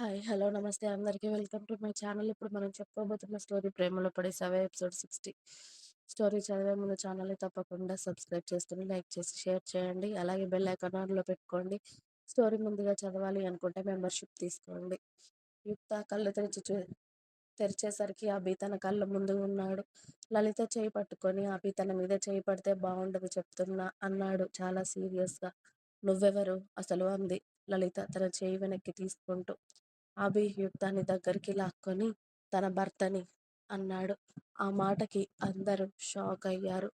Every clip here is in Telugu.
హాయ్. హలో. నమస్తే అందరికి. Welcome to my channel. ఇప్పుడు మనం చెప్పుకోబోతున్న స్టోరీ 'ప్రేమలో పడి' సెవెన్ ఎపిసోడ్ 60. స్టోరీ చదివే ముందు ఛానల్‌ని తప్పకుండా సబ్స్క్రైబ్ చేసుకొని, లైక్ చేసి, షేర్ చేయండి. అలాగే బెల్ ఐకాన్ ఆన్‌లో పెట్టుకోండి. స్టోరీ ముందుగా చదవాలి అనుకుంటే మెంబర్‌షిప్ తీసుకోండి. యుక్త కళ్ళు తెరిచి చూ తెరిచేసరికి అభి తన కళ్ళ ముందు ఉన్నాడు. లలిత చేయి పట్టుకొని అభి తన మీద చేయి పడితే బాగుండదు చెప్తున్నా అన్నాడు చాలా సీరియస్‌గా. నువ్వెవరు అసలు అంది లలిత తన చేయి వెనక్కి తీసుకుంటూ. అభి తన దగ్గరికి లాక్కొని తన భర్తని అన్నాడు. ఆ మాటకి అందరూ షాక్ అయ్యారు.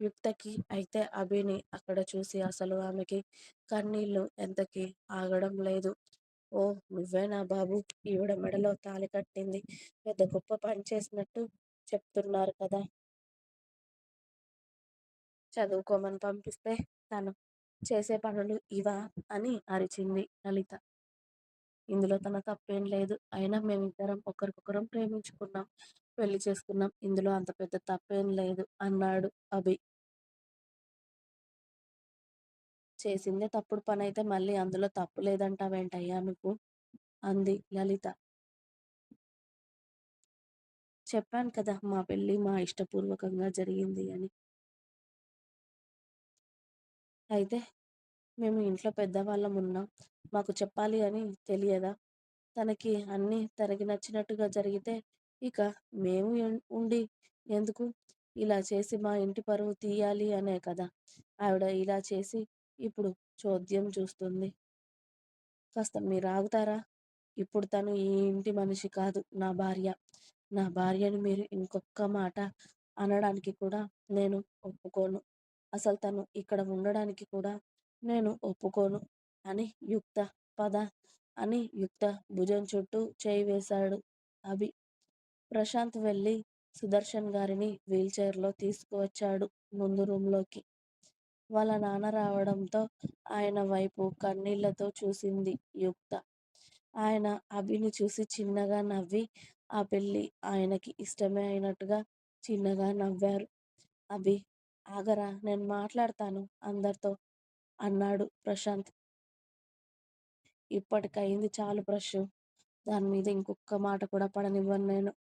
యుక్తకి అయితే అభిని అక్కడ చూసి అసలు ఆమెకి కన్నీళ్ళు ఎంతకీ ఆగడం లేదు. ఓ నువ్వేనా బాబూ ఈవిడ మెడలో తాళి కట్టింది. పెద్ద గొప్ప పని చేసినట్టు చెప్తున్నారు కదా. చదువుకోమని పంపిస్తే తను చేసే పనులు ఇవా అని అరిచింది లలిత. ఇందులో తన తప్పేం లేదు. అయినా మేమిద్దరం ఒకరికొకరం ప్రేమించుకున్నాం. పెళ్ళి చేసుకున్నాం. ఇందులో అంత పెద్ద తప్పేం లేదు అన్నాడు అభి. చేసిందే తప్పుడు పనైతే మళ్ళీ అందులో తప్పు లేదంటావేంటయ్యా మీకు అంది లలిత. చెప్పాను కదా మా పెళ్ళి మా ఇష్టపూర్వకంగా జరిగింది అని. అయితే మేము ఇంట్లో పెద్దవాళ్ళం ఉన్నాం. మాకు చెప్పాలి అని తెలియదా? తనకి అన్నీ తనకి నచ్చినట్టుగా జరిగితే ఇక మేము ఉండి ఎందుకు? ఇలా చేసి మా ఇంటి పరువు తీయాలి అనే కదా ఆవిడ ఇలా చేసి ఇప్పుడు చోద్యం చూస్తుంది. కాస్త మీరాగుతారా? ఇప్పుడు తను ఈ ఇంటి మనిషి కాదు నా భార్య. నా భార్యని మీరు ఇంకొక మాట అనడానికి కూడా నేను ఒప్పుకోను. అసలు తను ఇక్కడ ఉండడానికి కూడా నేను ఒప్పుకోను అని యుక్త పద అని యుక్త భుజం చుట్టూ చేయి వేశాడు అభి. ప్రశాంత్ వెళ్ళి సుదర్శన్ గారిని వీల్చైర్లో తీసుకువచ్చాడు ముందు రూంలోకి. వాళ్ళ నాన్న రావడంతో ఆయన వైపు కన్నీళ్ళతో చూసింది యుక్త. ఆయన అభిని చూసి చిన్నగా నవ్వి ఆ పెళ్ళి ఆయనకి ఇష్టమే అయినట్టుగా చిన్నగా నవ్వారు. అభి ఆగరా నేను మాట్లాడతాను అందరితో అన్నాడు ప్రశాంత్. ఇప్పటికయింది చాలు బ్రష్ దాని మీద ఇంకొక మాట కూడా పడనివ్వను నేను.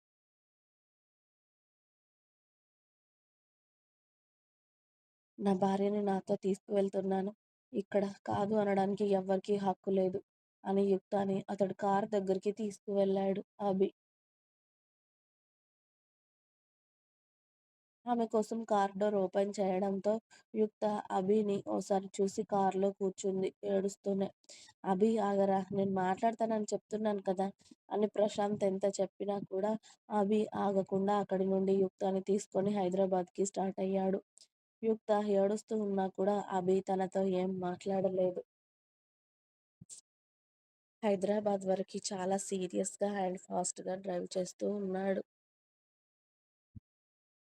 నా భార్యని నాతో తీసుకువెళ్తున్నాను. ఇక్కడ కాదు అనడానికి ఎవ్వరికీ హక్కు లేదు అని యుక్తాని అతడు కారు దగ్గరికి తీసుకువెళ్ళాడు అభి. ఆమె కోసం కార్ డోర్ ఓపెన్ చేయడంతో యుక్త అభిని ఓసారి చూసి కారులో కూర్చుంది ఏడుస్తూనే. అభి ఆగరా నేను మాట్లాడతానని చెప్తున్నాను కదా అని ప్రశాంత్ ఎంత చెప్పినా కూడా అభి ఆగకుండా అక్కడి నుండి యుక్తని తీసుకొని హైదరాబాద్కి స్టార్ట్ అయ్యాడు. యుక్త ఏడుస్తూ ఉన్నా కూడా అభి తనతో ఏం మాట్లాడలేదు. హైదరాబాద్ వరకు చాలా సీరియస్గా అండ్ ఫాస్ట్గా డ్రైవ్ చేస్తూ ఉన్నాడు.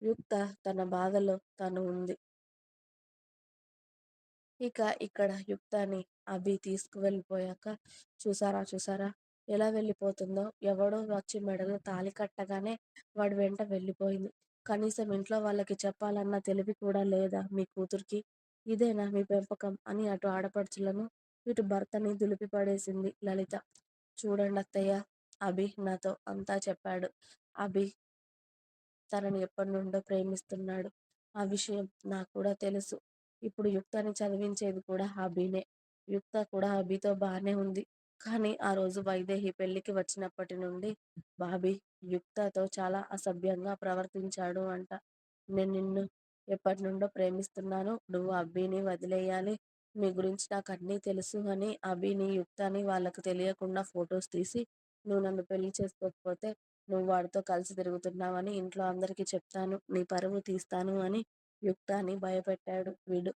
యుక్త తన బాధలో తను ఉంది. ఇక ఇక్కడ యుక్తాన్ని అభి తీసుకువెళ్ళిపోయాక చూసారా చూసారా ఎలా వెళ్ళిపోతుందో ఎవడో వచ్చి మెడలో తాళి కట్టగానే వాడి వెంట వెళ్ళిపోయింది. కనీసం ఇంట్లో వాళ్ళకి చెప్పాలన్న తెలివి కూడా లేదా మీ కూతురికి ఇదేనా మీ పెంపకం అని అటు ఆడపడుచులను, ఇటు భర్తని దులిపి పడేసింది లలిత. చూడండి అత్తయ్య అభి నాతో అంతా చెప్పాడు. అభి తనని ఎప్పటి నుండో ప్రేమిస్తున్నాడు. ఆ విషయం నాకు కూడా తెలుసు. ఇప్పుడు యుక్తని చదివించేది కూడా హబీనే యుక్త కూడా అభితో బాగానే ఉంది. కానీ ఆ రోజు వైదేహి పెళ్ళికి వచ్చినప్పటి నుండి బాబీ యుక్తతో చాలా అసభ్యంగా ప్రవర్తించాడు అంట. నేను నిన్ను ఎప్పట్నుండో ప్రేమిస్తున్నాను. నువ్వు అబ్బీని వదిలేయాలి మీ గురించి నాకు అన్నీ తెలుసు అని అభిని, యుక్తని వాళ్ళకు తెలియకుండా ఫొటోస్ తీసి నువ్వు నన్ను పెళ్ళి చేసుకోకపోతే నువ్వు వాడితో కలిసి తిరుగుతున్నావని ఇంట్లో అందరికీ చెప్తాను. నీ పరువు తీస్తాను అని యుక్తాన్ని భయపెట్టాడు వీడు.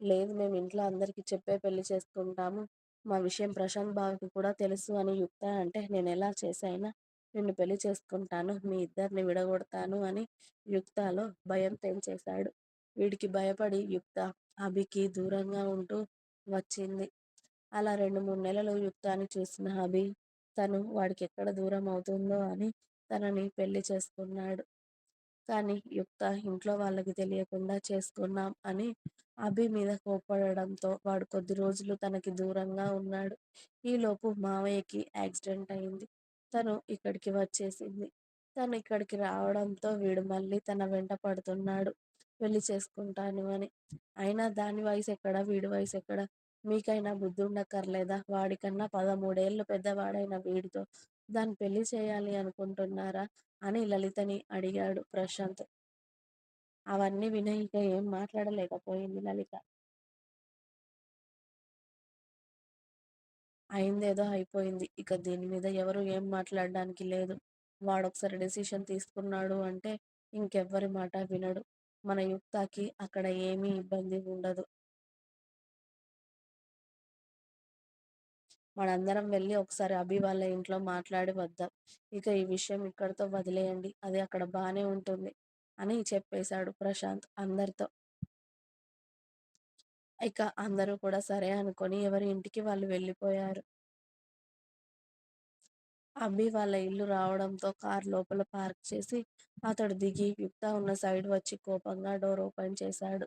లేదు మేము ఇంట్లో అందరికీ చెప్పే పెళ్ళి చేసుకుంటాము. మా విషయం ప్రశాంత్ బాబుకి కూడా తెలుసు అని యుక్త అంటే నేను ఎలా చేసైనా నిన్ను పెళ్ళి చేసుకుంటాను. మీ ఇద్దరిని విడగొడతాను అని యుక్తలో భయం తెంచేశాడు వీడికి భయపడి యుక్త అభికి దూరంగా ఉంటూ వచ్చింది. అలా రెండు మూడు నెలలు యుక్తాన్ని చూసిన అభి తను వాడికెక్కడ దూరం అవుతుందో అని తనని పెళ్ళి చేసుకున్నాడు. కానీ యుక్త ఇంట్లో వాళ్ళకి తెలియకుండా చేసుకున్నాం అని అభి మీద కోపడడంతో వాడు కొద్ది రోజులు తనకి దూరంగా ఉన్నాడు. ఈలోపు మావయ్యకి యాక్సిడెంట్ అయింది. తను ఇక్కడికి వచ్చేసింది. తను ఇక్కడికి రావడంతో వీడు మళ్ళీ తన వెంట పడుతున్నాడు. పెళ్ళి చేసుకుంటాను అని. అయినా దాని వయసెక్కడ వీడి వయసెక్కడ? మీకైనా బుద్ధుండక్కర్లేదా? వాడికన్నా పదమూడేళ్ళు పెద్దవాడైన వీడితో దాన్ని పెళ్ళి చేయాలి అనుకుంటున్నారా? అని లలితని అడిగాడు ప్రశాంత్. అవన్నీ వినయిక ఇక ఏం మాట్లాడలేకపోయింది లలిత. అయిందేదో అయిపోయింది. ఇక దీని మీద ఎవరు ఏం మాట్లాడడానికి లేదు. వాడొకసారి డెసిషన్ తీసుకున్నాడు అంటే ఇంకెవ్వరి మాట వినడు. మన యుక్తకి అక్కడ ఏమీ ఇబ్బంది ఉండదు. మనందరం వెళ్ళి ఒకసారి అభి వాళ్ళ ఇంట్లో మాట్లాడి వద్దాం. ఇక ఈ విషయం ఇక్కడితో వదిలేయండి. అది అక్కడ బానే ఉంటుంది అని చెప్పేశాడు ప్రశాంత్ అందరితో. ఇక అందరూ కూడా సరే అనుకొని ఎవరి ఇంటికి వాళ్ళు వెళ్ళిపోయారు. అభి వాళ్ళ ఇల్లు రావడంతో కార్ లోపల పార్క్ చేసి అతడు దిగి యుక్త ఉన్న సైడ్ వచ్చి కోపంగా డోర్ ఓపెన్ చేశాడు.